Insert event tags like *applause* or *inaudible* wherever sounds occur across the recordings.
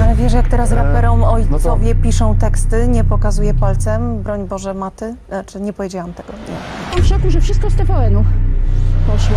Ale wiesz, jak teraz raperom no to- ojcowie piszą teksty, nie pokazuje palcem, broń Boże, maty. Znaczy, nie powiedziałam tego. Nie. W szoku, że wszystko z TVN-u poszło.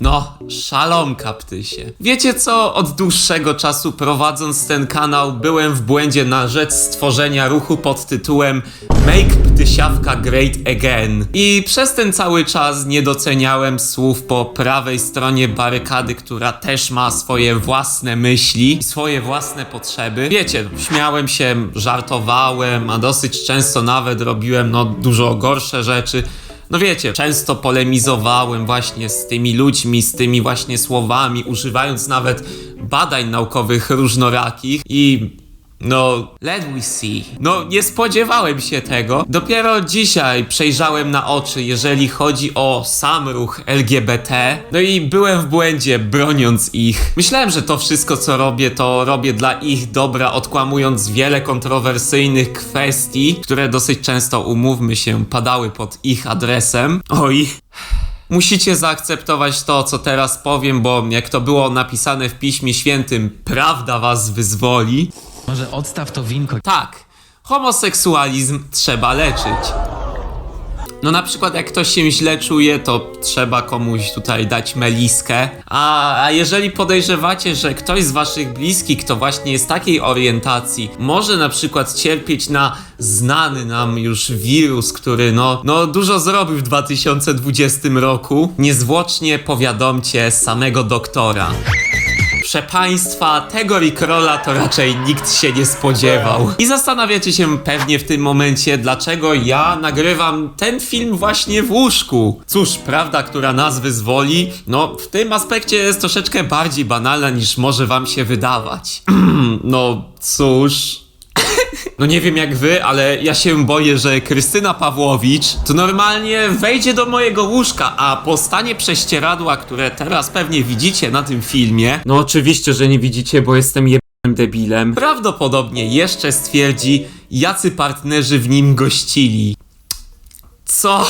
No, szalomka ptysie. Wiecie co? Od dłuższego czasu prowadząc ten kanał byłem w błędzie na rzecz stworzenia ruchu pod tytułem Make Ptysiawka Great Again. I przez ten cały czas nie doceniałem słów po prawej stronie barykady, która też ma swoje własne myśli swoje własne potrzeby. Wiecie, śmiałem się, żartowałem, a dosyć często nawet robiłem no dużo gorsze rzeczy. No wiecie, często polemizowałem właśnie z tymi ludźmi, z tymi właśnie słowami, używając nawet badań naukowych różnorakich i no, let we see. No, nie spodziewałem się tego. Dopiero dzisiaj przejrzałem na oczy, jeżeli chodzi o sam ruch LGBT. No i byłem w błędzie, broniąc ich. Myślałem, że to wszystko, co robię, to robię dla ich dobra, odkłamując wiele kontrowersyjnych kwestii, które dosyć często, umówmy się, padały pod ich adresem. Oj. Musicie zaakceptować to, co teraz powiem, bo jak to było napisane w Piśmie Świętym, prawda was wyzwoli. Może odstaw to winko. Tak, homoseksualizm trzeba leczyć. No na przykład jak ktoś się źle czuje, to trzeba komuś tutaj dać meliskę. A, a jeżeli podejrzewacie, że ktoś z waszych bliskich, kto właśnie jest takiej orientacji, może na przykład cierpieć na znany nam już wirus, który no, no dużo zrobił w 2020 roku, niezwłocznie powiadomcie samego doktora. Państwa, tego Rickrolla to raczej nikt się nie spodziewał. I zastanawiacie się pewnie w tym momencie, dlaczego ja nagrywam ten film właśnie w łóżku. Cóż, prawda, która nas wyzwoli, no w tym aspekcie jest troszeczkę bardziej banalna niż może Wam się wydawać. *clears throat* no cóż. No nie wiem jak wy, ale ja się boję, że Krystyna Pawłowicz to normalnie wejdzie do mojego łóżka, a po stanie prześcieradła, które teraz pewnie widzicie na tym filmie, no oczywiście, że nie widzicie, bo jestem jebnym debilem, prawdopodobnie jeszcze stwierdzi, jacy partnerzy w nim gościli. Co?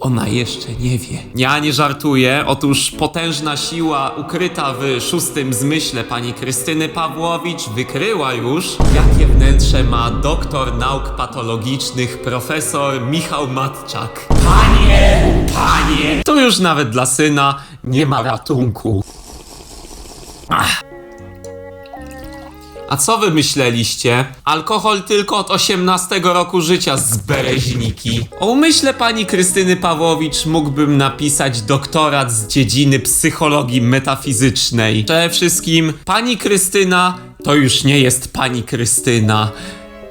Ona jeszcze nie wie. Ja nie żartuję. Otóż potężna siła ukryta w szóstym zmyśle pani Krystyny Pawłowicz wykryła już, jakie wnętrze ma doktor nauk patologicznych profesor Michał Matczak. Panie, panie! To już nawet dla syna nie ma ratunku. Ach. A co wy myśleliście? Alkohol tylko od 18 roku życia z bereźniki. O umyśle pani Krystyny Pawłowicz mógłbym napisać doktorat z dziedziny psychologii metafizycznej. Przede wszystkim pani Krystyna to już nie jest pani Krystyna.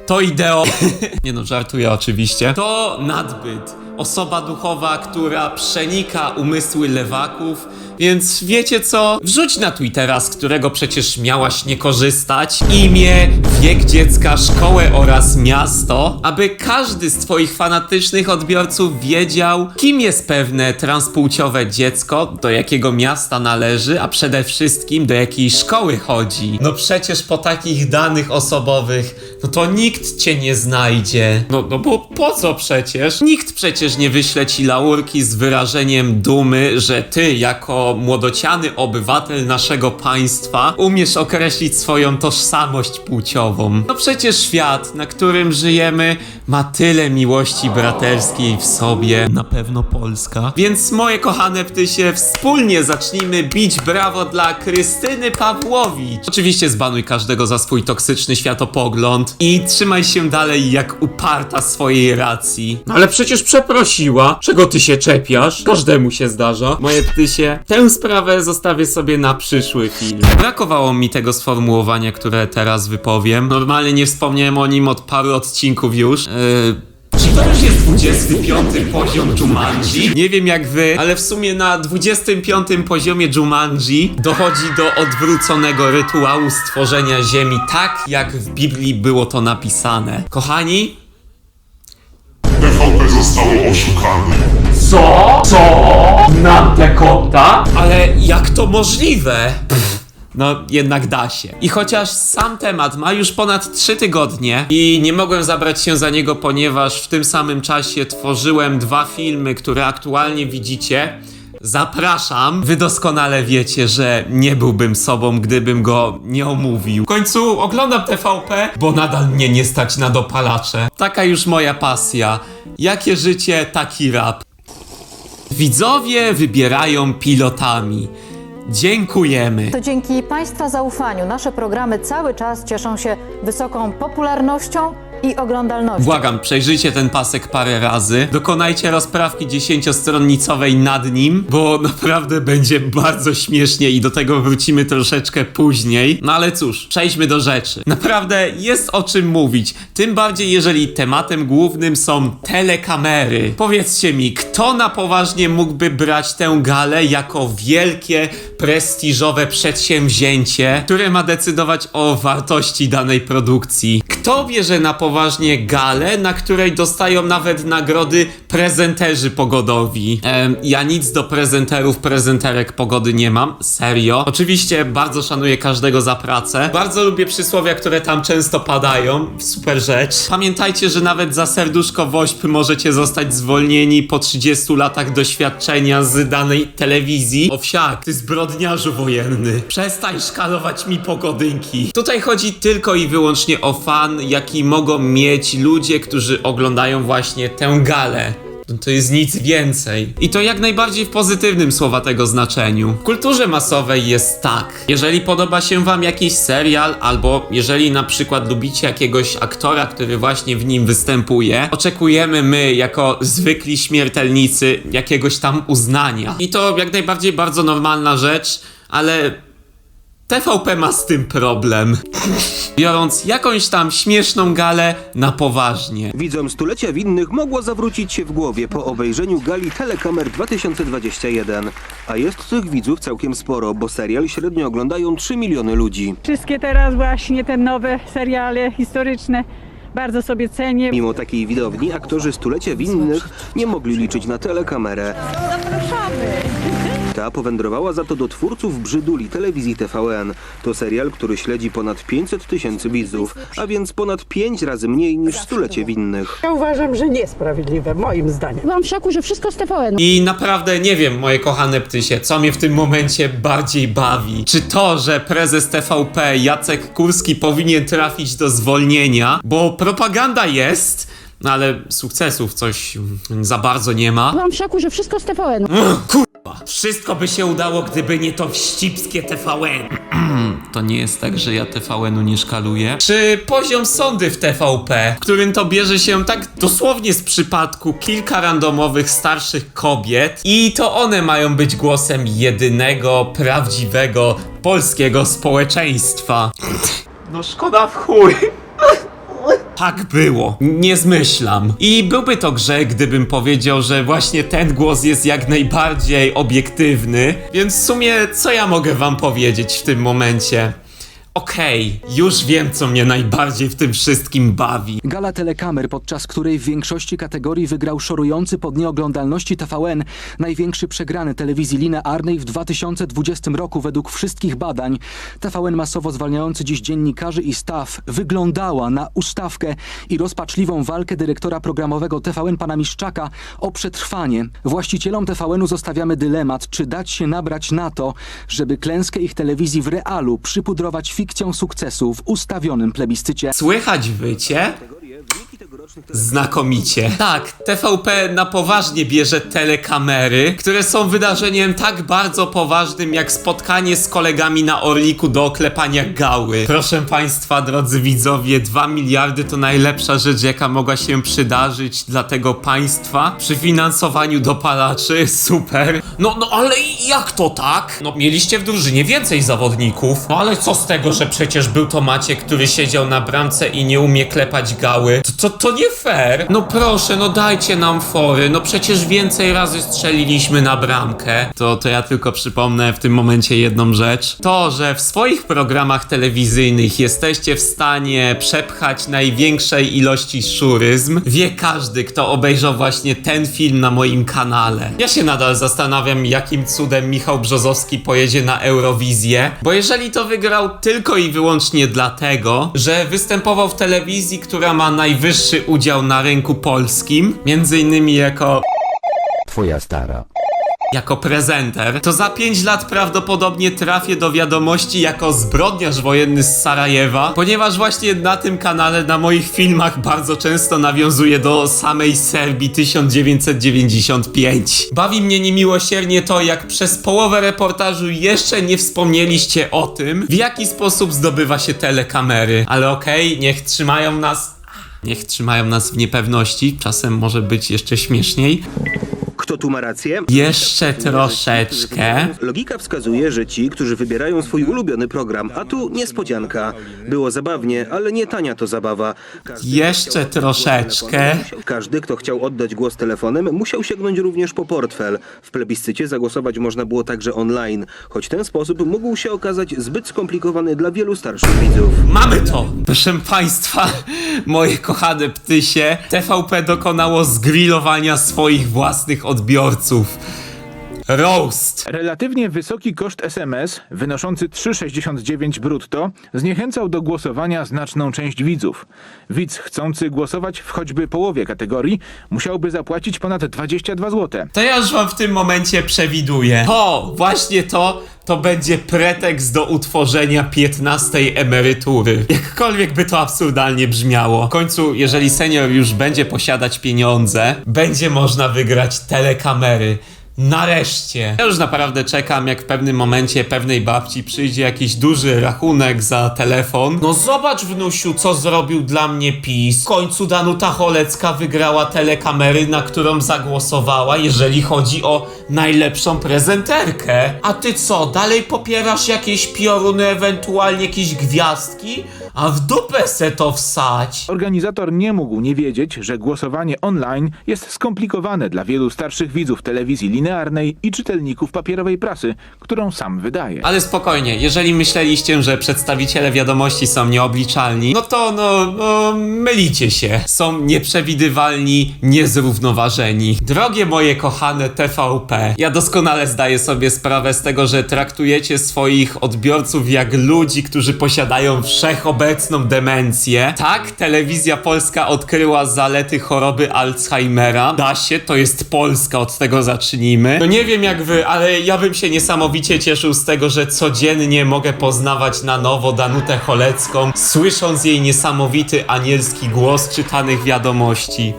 To ideo... *laughs* nie no, żartuję oczywiście. To nadbyt. Osoba duchowa, która przenika umysły lewaków. Więc wiecie co? Wrzuć na Twittera, z którego przecież miałaś nie korzystać, imię, wiek dziecka, szkołę oraz miasto, aby każdy z twoich fanatycznych odbiorców wiedział, kim jest pewne transpłciowe dziecko, do jakiego miasta należy, a przede wszystkim do jakiej szkoły chodzi. No przecież po takich danych osobowych, no to nikt cię nie znajdzie. No, no bo po co przecież? Nikt przecież nie wyśle ci laurki z wyrażeniem dumy, że ty jako młodociany obywatel naszego państwa umiesz określić swoją tożsamość płciową. No przecież świat, na którym żyjemy, ma tyle miłości braterskiej w sobie. Na pewno Polska. Więc moje kochane ptysie, wspólnie zacznijmy bić brawo dla Krystyny Pawłowicz. Oczywiście zbanuj każdego za swój toksyczny światopogląd i trzymaj się dalej jak uparta swojej racji. Ale przecież przeprosiła. Czego ty się czepiasz? Każdemu się zdarza. Moje ptysie, tę sprawę zostawię sobie na przyszły film. Brakowało mi tego sformułowania, które teraz wypowiem. Normalnie nie wspomniałem o nim od paru odcinków już. Yy... Czy to już jest 25 poziom Jumanji? Nie wiem jak wy, ale w sumie na 25 poziomie Jumanji dochodzi do odwróconego rytuału stworzenia Ziemi, tak jak w Biblii było to napisane. Kochani, Oszukane. Co? Co? Na dekota? Ale jak to możliwe? Pff, No, jednak da się. I chociaż sam temat ma już ponad 3 tygodnie i nie mogłem zabrać się za niego, ponieważ w tym samym czasie tworzyłem dwa filmy, które aktualnie widzicie, Zapraszam. Wy doskonale wiecie, że nie byłbym sobą, gdybym go nie omówił. W końcu oglądam TVP, bo nadal mnie nie stać na dopalacze. Taka już moja pasja. Jakie życie, taki rap. Widzowie wybierają pilotami. Dziękujemy. To dzięki Państwa zaufaniu nasze programy cały czas cieszą się wysoką popularnością i oglądalnością. Błagam, przejrzyjcie ten pasek parę razy. Dokonajcie rozprawki dziesięciostronnicowej nad nim, bo naprawdę będzie bardzo śmiesznie i do tego wrócimy troszeczkę później. No ale cóż, przejdźmy do rzeczy. Naprawdę jest o czym mówić. Tym bardziej, jeżeli tematem głównym są telekamery. Powiedzcie mi, kto na poważnie mógłby brać tę galę jako wielkie, prestiżowe przedsięwzięcie, które ma decydować o wartości danej produkcji? Kto bierze na poważnie galę, na której dostają nawet nagrody prezenterzy pogodowi? Em, ja nic do prezenterów, prezenterek pogody nie mam, serio. Oczywiście bardzo szanuję każdego za pracę. Bardzo lubię przysłowia, które tam często padają. Super rzecz. Pamiętajcie, że nawet za serduszko wośp możecie zostać zwolnieni po 30 latach doświadczenia z danej telewizji. Owsiak, ty zbrodniarzu wojenny. Przestań szkalować mi pogodynki. Tutaj chodzi tylko i wyłącznie o fan, jaki mogą mieć ludzie, którzy oglądają właśnie tę galę. No To jest nic więcej. I to jak najbardziej w pozytywnym słowa tego znaczeniu. W kulturze masowej jest tak. Jeżeli podoba się wam jakiś serial, albo jeżeli na przykład lubicie jakiegoś aktora, który właśnie w nim występuje, oczekujemy my, jako zwykli śmiertelnicy, jakiegoś tam uznania. I to jak najbardziej bardzo normalna rzecz, ale TVP ma z tym problem. Biorąc jakąś tam śmieszną galę na poważnie. Widzom stulecia winnych mogło zawrócić się w głowie po obejrzeniu gali Telekamer 2021. A jest tych widzów całkiem sporo, bo serial średnio oglądają 3 miliony ludzi. Wszystkie teraz właśnie te nowe seriale historyczne bardzo sobie cenię. Mimo takiej widowni aktorzy stulecia winnych nie mogli liczyć na telekamerę. Ta powędrowała za to do twórców Brzyduli telewizji TVN. To serial, który śledzi ponad 500 tysięcy widzów, a więc ponad 5 razy mniej niż stulecie winnych. Ja uważam, że niesprawiedliwe, moim zdaniem. Byłam w szoku, że wszystko z TVN-u. I naprawdę nie wiem, moje kochane ptysie, co mnie w tym momencie bardziej bawi. Czy to, że prezes TVP Jacek Kurski powinien trafić do zwolnienia, bo propaganda jest, no ale sukcesów coś za bardzo nie ma. Byłam w szoku, że wszystko z TVN-u. Kurwa, wszystko by się udało, gdyby nie to wścibskie TVN. *clears throat* to nie jest tak, że ja TVN-u nie szkaluję. Czy poziom sądy w TVP, w którym to bierze się tak dosłownie z przypadku kilka randomowych starszych kobiet i to one mają być głosem jedynego, prawdziwego polskiego społeczeństwa. No szkoda w chuj. Tak było. Nie zmyślam. I byłby to grzech, gdybym powiedział, że właśnie ten głos jest jak najbardziej obiektywny. Więc w sumie, co ja mogę wam powiedzieć w tym momencie? Okej, już wiem, co mnie najbardziej w tym wszystkim bawi. Gala telekamer, podczas której w większości kategorii wygrał szorujący po nieoglądalności TVN, największy przegrany telewizji linearnej w 2020 roku według wszystkich badań. TVN masowo zwalniający dziś dziennikarzy i staw wyglądała na ustawkę i rozpaczliwą walkę dyrektora programowego TVN pana Miszczaka o przetrwanie. Właścicielom TVN-u zostawiamy dylemat, czy dać się nabrać na to, żeby klęskę ich telewizji w realu przypudrować fikcją sukcesu w ustawionym plebiscycie. Słychać wycie? Znakomicie. Tak, TVP na poważnie bierze telekamery, które są wydarzeniem tak bardzo poważnym jak spotkanie z kolegami na Orliku do oklepania gały. Proszę Państwa, drodzy widzowie, 2 miliardy to najlepsza rzecz, jaka mogła się przydarzyć dla tego państwa przy finansowaniu dopalaczy. Super. No, no ale jak to tak? No, mieliście w drużynie więcej zawodników. No ale co z tego, że przecież był to Maciek, który siedział na bramce i nie umie klepać gały? To, to, to nie fair. No proszę, no dajcie nam fory. No przecież więcej razy strzeliliśmy na bramkę. To, to ja tylko przypomnę w tym momencie jedną rzecz. To, że w swoich programach telewizyjnych jesteście w stanie przepchać największej ilości szuryzm, wie każdy, kto obejrzał właśnie ten film na moim kanale. Ja się nadal zastanawiam, jakim cudem Michał Brzozowski pojedzie na Eurowizję, bo jeżeli to wygrał tylko i wyłącznie dlatego, że występował w telewizji, która ma najwyższy udział na rynku polskim, między innymi jako Twoja stara. jako prezenter, to za 5 lat prawdopodobnie trafię do wiadomości jako zbrodniarz wojenny z Sarajewa, ponieważ właśnie na tym kanale, na moich filmach bardzo często nawiązuję do samej Serbii 1995. Bawi mnie niemiłosiernie to, jak przez połowę reportażu jeszcze nie wspomnieliście o tym, w jaki sposób zdobywa się telekamery. Ale okej, niech trzymają nas Niech trzymają nas w niepewności, czasem może być jeszcze śmieszniej. Kto tu ma rację? Jeszcze troszeczkę. Logika wskazuje, że ci, którzy wybierają swój ulubiony program, a tu niespodzianka. Było zabawnie, ale nie tania to zabawa. Każdy, Jeszcze troszeczkę. Każdy, kto chciał oddać głos telefonem, musiał sięgnąć również po portfel. W plebiscycie zagłosować można było także online, choć ten sposób mógł się okazać zbyt skomplikowany dla wielu starszych widzów. Mamy to! Proszę Państwa, moje kochane ptysie, TVP dokonało zgrillowania swoich własnych odbiorców. Roast! Relatywnie wysoki koszt SMS, wynoszący 3,69 brutto, zniechęcał do głosowania znaczną część widzów. Widz chcący głosować w choćby połowie kategorii musiałby zapłacić ponad 22 zł. To ja już wam w tym momencie przewiduję. To, właśnie to, to będzie pretekst do utworzenia 15 emerytury. Jakkolwiek by to absurdalnie brzmiało. W końcu, jeżeli senior już będzie posiadać pieniądze, będzie można wygrać telekamery. Nareszcie. Ja już naprawdę czekam, jak w pewnym momencie pewnej babci przyjdzie jakiś duży rachunek za telefon. No zobacz, wnusiu, co zrobił dla mnie PiS. W końcu Danuta Cholecka wygrała telekamery, na którą zagłosowała, jeżeli chodzi o najlepszą prezenterkę. A ty co, dalej popierasz jakieś pioruny, ewentualnie jakieś gwiazdki? A w dupę se to wsać. Organizator nie mógł nie wiedzieć, że głosowanie online jest skomplikowane dla wielu starszych widzów telewizji linearnej i czytelników papierowej prasy, którą sam wydaje. Ale spokojnie, jeżeli myśleliście, że przedstawiciele wiadomości są nieobliczalni, no to no, no mylicie się. Są nieprzewidywalni, niezrównoważeni. Drogie moje kochane TVP, ja doskonale zdaję sobie sprawę z tego, że traktujecie swoich odbiorców jak ludzi, którzy posiadają wszechobecną demencję. Tak, telewizja polska odkryła zalety choroby Alzheimera. Da się, to jest Polska, od tego zacznijmy. No nie wiem jak wy, ale ja bym się niesamowicie cieszył z tego, że codziennie mogę poznawać na nowo Danutę Cholecką, słysząc jej niesamowity anielski głos czytanych wiadomości.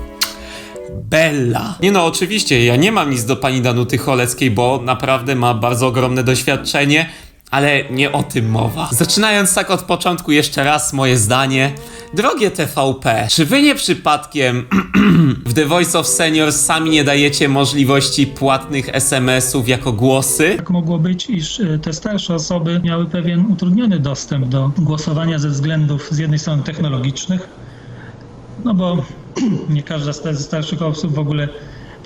Bella. Nie no, oczywiście, ja nie mam nic do pani Danuty Choleckiej, bo naprawdę ma bardzo ogromne doświadczenie, ale nie o tym mowa. Zaczynając tak od początku, jeszcze raz moje zdanie. Drogie TVP, czy wy nie przypadkiem *clears throat* w The Voice of Seniors sami nie dajecie możliwości płatnych SMS-ów jako głosy? Tak mogło być, iż y, te starsze osoby miały pewien utrudniony dostęp do głosowania ze względów z jednej strony technologicznych, no bo *clears throat* nie każda z starszych osób w ogóle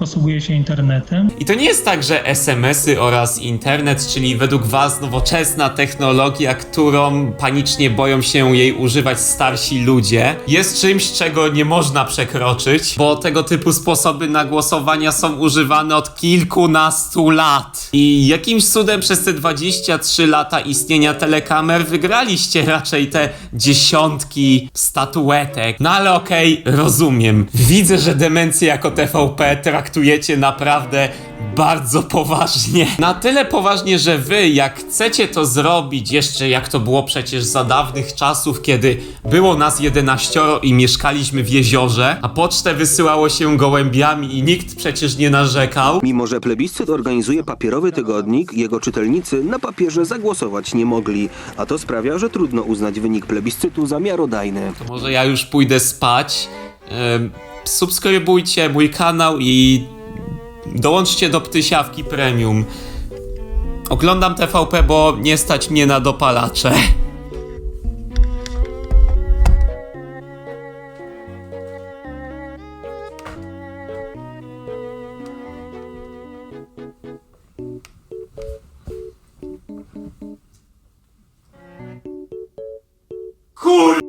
posługuje się internetem. I to nie jest tak, że SMS-y oraz internet, czyli według Was nowoczesna technologia, którą panicznie boją się jej używać starsi ludzie, jest czymś, czego nie można przekroczyć, bo tego typu sposoby na głosowania są używane od kilkunastu lat. I jakimś cudem przez te 23 lata istnienia telekamer wygraliście raczej te dziesiątki statuetek. No ale okej, rozumiem. Widzę, że demencję jako TVP traktujecie naprawdę bardzo poważnie. Na tyle poważnie, że wy, jak chcecie to zrobić, jeszcze jak to było przecież za dawnych czasów, kiedy było nas 11 i mieszkaliśmy w jeziorze, a pocztę wysyłało się gołębiami i nikt przecież nie narzekał. Mimo, że plebiscyt organizuje papierowy tygodnik, jego czytelnicy na papierze zagłosować nie mogli, a to sprawia, że trudno uznać wynik plebiscytu za miarodajny. To może ja już pójdę spać subskrybujcie mój kanał i dołączcie do Ptysiawki Premium. Oglądam TVP, bo nie stać mnie na dopalacze. Kur...